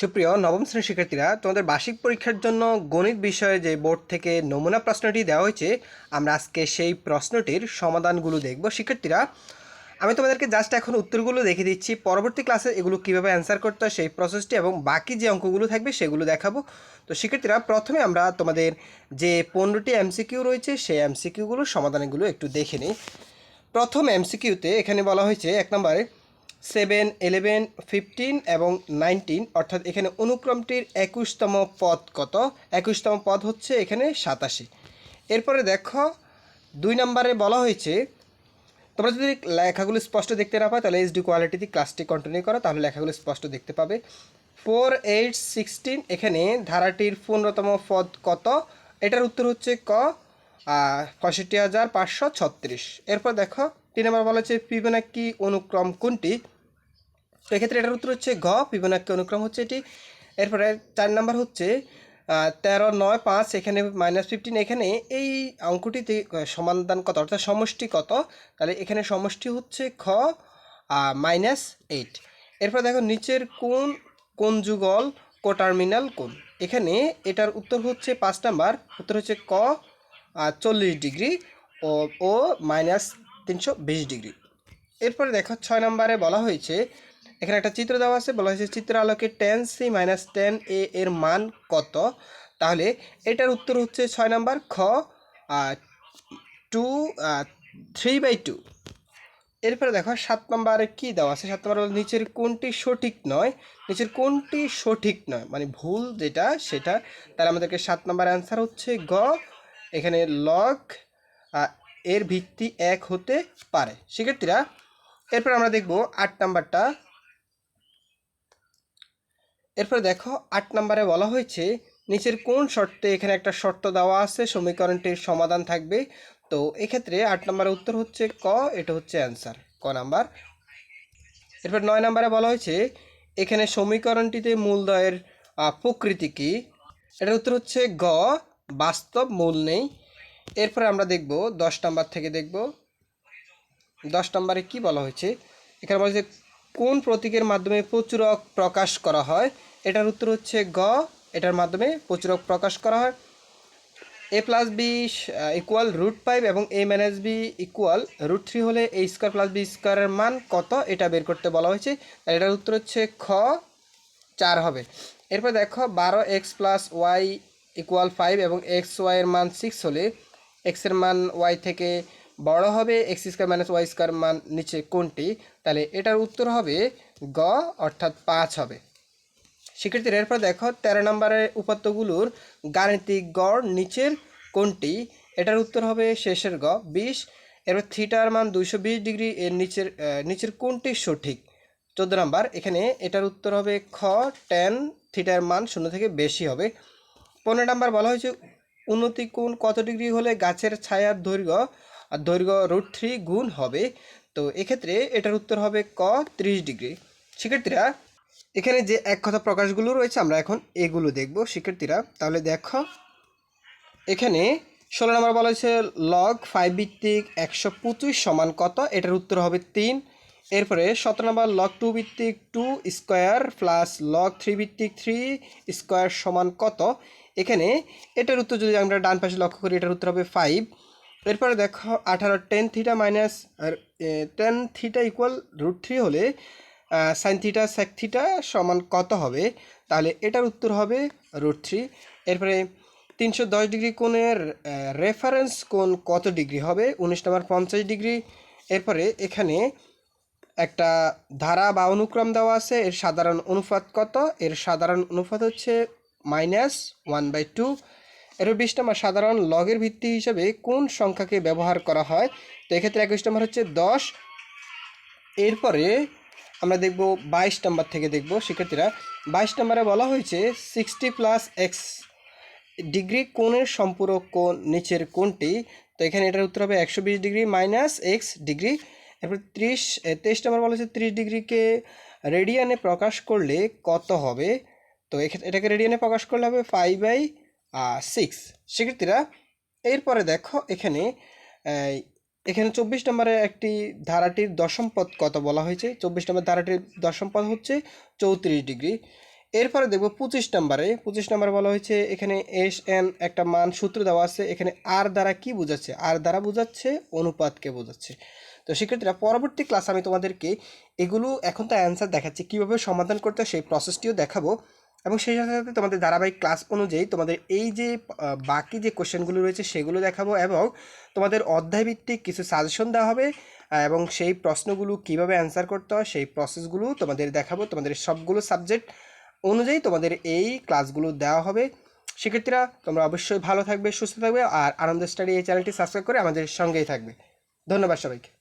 সুপ্রিয়, নবম শ্রেণির শিক্ষার্থীরা, তোমাদের বার্ষিক পরীক্ষার জন্য গণিত বিষয়ে যে বোর্ড থেকে নমুনা প্রশ্নটি দেওয়া হয়েছে, আমরা আজকে সেই প্রশ্নটির সমাধানগুলো দেখব। শিক্ষার্থীরা, আমি তোমাদেরকে জাস্ট এখন উত্তরগুলো দেখে দিচ্ছি। পরবর্তী ক্লাসে এগুলো কীভাবে অ্যান্সার করতে হয় সেই প্রসেসটি এবং বাকি যে অঙ্কগুলো থাকবে সেগুলো দেখাবো। তো শিক্ষার্থীরা, প্রথমে আমরা তোমাদের যে পনেরোটি এমসিকিউ রয়েছে, সেই এমসিকিউগুলোর সমাধানগুলো একটু দেখে নিই। প্রথম এমসিকিউতে এখানে বলা হয়েছে, এক নম্বরে সেভেন, ইলেভেন, ফিফটিন এবং নাইনটিন, অর্থাৎ এখানে অনুক্রমটির একুশতম পদ কত? একুশতম পদ হচ্ছে এখানে সাতাশি। এরপরে দেখো, দুই নম্বরে বলা হয়েছে, তোমরা যদি লেখাগুলো স্পষ্ট দেখতে না পাও, তাহলে এইচডি কোয়ালিটিতে ক্লাসটি কন্টিনিউ করো, তাহলে লেখাগুলো স্পষ্ট দেখতে পাবে। ফোর এইট সিক্সটিন এখানে ধারাটির পনেরোতম পদ কত? এটার উত্তর হচ্ছে ক পঁয়ষট্টি হাজার পাঁচশো ছত্রিশ। এরপর দেখো, তিন নম্বর বলা হচ্ছে ফিবোনাক্কি অনুক্রম কোনটি? তো এক্ষেত্রে এটার উত্তর হচ্ছে ঘ ফিবোনাক্কি অনুক্রম হচ্ছে এটি। এরপরে চার নম্বর হচ্ছে তেরো, নয়, পাঁচ, এখানে মাইনাস ফিফটিন এখানে এই অঙ্কটিতে সমাধান কত, অর্থাৎ সমষ্টি কত? তাহলে এখানে সমষ্টি হচ্ছে খ মাইনাস এইট এরপর দেখো নিচের কোন কোন যুগল কোটার্মিনাল কোন? এখানে এটার উত্তর হচ্ছে পাঁচ নাম্বার, উত্তর হচ্ছে ক চল্লিশ ডিগ্রি ও ও মাইনাস তিনশো বিশ ডিগ্রি। এরপরে দেখো ছয় নম্বরে বলা হয়েছে এখানে একটা চিত্র দেওয়া আছে, বলা হয়েছে চিত্র আলোকে tan C minus tan A এর মান কত? তাহলে এটার উত্তর হচ্ছে ছয় নাম্বার খ টু থ্রি বাই টু এরপরে দেখো, সাত নম্বরে কি দেওয়া আছে? সাত নম্বর নিচের কোনটি সঠিক নয়? নিচের কোনটি সঠিক নয়? মানে ভুল যেটা, সেটা। তাহলে আমাদেরকে সাত নম্বর অ্যান্সার হচ্ছে গ। এখানে লগ এর ভিত্তি এক হতে পারে। শিক্ষার্থীরা, এরপর আমরা দেখব আট নাম্বারটা এরপর দেখো, আট নম্বরে বলা হয়েছে, নিচের কোন শর্তে এখানে একটা শর্ত দেওয়া আছে, সমীকরণটির সমাধান থাকবে? তো এক্ষেত্রে আট নম্বরের উত্তর হচ্ছে ক, এটা হচ্ছে অ্যান্সার। ক নাম্বার। এরপর নয় নম্বরে বলা হয়েছে, এখানে সমীকরণটিতে মূলদয়ের প্রকৃতি কী? এটার উত্তর হচ্ছে গ, বাস্তব মূল নেই। এরপরে আমরা দেখব, দশ নাম্বার থেকে দেখব। দশ নম্বরে কি বলা হয়েছে? এখানে বলা হয়েছে কোন প্রতীকের মাধ্যমে প্রচুরক প্রকাশ করা হয়? এটার উত্তর হচ্ছে গ। এটার মাধ্যমে প্রচুরক প্রকাশ করা হয়। A plus B equal root five এবং A minus B equal root three হলে এ স্কোয়ার প্লাস বি স্কোয়ারের মান কত? এটা বের করতে বলা হয়েছে। এটার উত্তর হচ্ছে খ। চার হবে। এরপর দেখো, বারো x plus y equal five এবং এক্স ওয়াইয়ের মান সিক্স হলে এক্সের মান ওয়াই থেকে বড় হবে x square minus y square মান নিচে কোনটি? তাহলে এটার উত্তর হবে গ, অর্থাৎ পাঁচ হবে। শিক্ষার্থীরা, এরপর দেখো তেরো নম্বরের উপাত্তগুলোর গাণিতিক গড় নিচের কোনটি? এটার উত্তর হবে শেষের গ, বিশ। এরপর থিটার মান দুইশো বিশ ডিগ্রি, এর নিচের নিচের কোনটি সঠিক? চোদ্দ নাম্বার, এখানে এটার উত্তর হবে খ, টেন, থিটার মান শূন্য থেকে বেশি হবে। পনেরো নাম্বার বলা হয়েছে উন্নতি কোণ কত ডিগ্রি হলে গাছের ছায়ার দৈর্ঘ্য আর দৈর্ঘ্য রুট থ্রি গুণ হবে, তো এক্ষেত্রে এটার উত্তর হবে ক, ত্রিশ ডিগ্রি। শিক্ষার্থীরা, এখানে যে এক কথা প্রকাশগুলো রয়েছে, আমরা এখন এগুলো দেখব। শিক্ষার্থীরা, তাহলে দেখো, এখানে ষোলো নম্বর বলা হয়েছে লগ ফাইভ ভিত্তিক একশো পঁচিশ সমান কত? এটার উত্তর হবে তিন। এরপরে সতেরো নম্বর লগ টু ভিত্তিক two square plus log three ভিত্তিক থ্রি স্কোয়ার সমান কত? এখানে এটার উত্তর যদি আমরা ডান পাশে লক্ষ্য করি, এটার উত্তর হবে ফাইভ এরপরে দেখো আঠারো টেন থিটা মাইনাস আর tan theta equal root three হলে সাইন থিটা সেক থিটা সমান কত হবে? তাহলে এটার উত্তর হবে রুট থ্রি এরপরে তিনশো দশ ডিগ্রি কোণের রেফারেন্স কোণ কত ডিগ্রি হবে? উনিশ নম্বর পঞ্চাশ ডিগ্রি। এরপরে এখানে একটা ধারা বা অনুক্রম দেওয়া আছে, এর সাধারণ অনুপাত কত? এর সাধারণ অনুপাত হচ্ছে মাইনাস ওয়ান বাই টু এর বিশ নম্বর, সাধারণ লগের ভিত্তি হিসেবে কোন সংখ্যাকে ব্যবহার করা হয়? তো এক্ষেত্রে একুশ নম্বর হচ্ছে দশ। এরপরে আমরা দেখব বাইশ নম্বর থেকে দেখব শিক্ষার্থীরা। বাইশ নম্বরে বলা হয়েছে সিক্সটি প্লাস এক্স ডিগ্রি কোণের সম্পূরক কোণ নিচের কোণটি। তো এখানে এটার উত্তর হবে একশো বিশ ডিগ্রি মাইনাস এক্স ডিগ্রি। এরপর ত্রিশ তেইশ নম্বর বলা হয়েছে ত্রিশ ডিগ্রিকে রেডিয়ানে প্রকাশ করলে কত হবে? তো এটাকে রেডিয়ানে প্রকাশ করলে হবে ফাইভ বাই সিক্স শিক্ষার্থীরা, এরপরে দেখো এখানে এখানে চব্বিশ নম্বরে একটি ধারাটির দশম পদ কত বলা হয়েছে? চব্বিশ নম্বর ধারাটির দশম পদ হচ্ছে চৌত্রিশ ডিগ্রি। এরপরে দেখব পঁচিশ নাম্বারে, পঁচিশ নাম্বার বলা হয়েছে এখানে এস এন একটা মান সূত্র দেওয়া আছে। এখানে আর দ্বারা কি বোঝাচ্ছে? আর দ্বারা বোঝাচ্ছে, অনুপাতকে বোঝাচ্ছে। তো সেক্ষেত্রে পরবর্তী ক্লাস আমি তোমাদেরকে এগুলো এখন তো অ্যান্সার দেখাচ্ছি। কীভাবে সমাধান করতে সেই প্রসেসটিও দেখাবো। এবং সেই সাথে সাথে তোমাদের ধারাবাহিক ক্লাস অনুযায়ী তোমাদের এই যে বাকি যে কোশ্চেনগুলো রয়েছে সেগুলো দেখাবো এবং তোমাদের অধ্যায়ভিত্তিক কিছু সাজেশন দেওয়া হবে এবং সেই প্রশ্নগুলো কীভাবে অ্যান্সার করতে হয় সেই প্রসেসগুলো তোমাদের দেখাবো, তোমাদের সবগুলো সাবজেক্ট অনুযায়ী তোমাদের এই ক্লাসগুলো দেওয়া হবে। সেক্ষেত্রে তোমরা অবশ্যই ভালো থাকবে, সুস্থ থাকবে, আর আনন্দ স্টাডি এই চ্যানেলটি সাবস্ক্রাইব করে আমাদের সঙ্গেই থাকবে। ধন্যবাদ সবাইকে।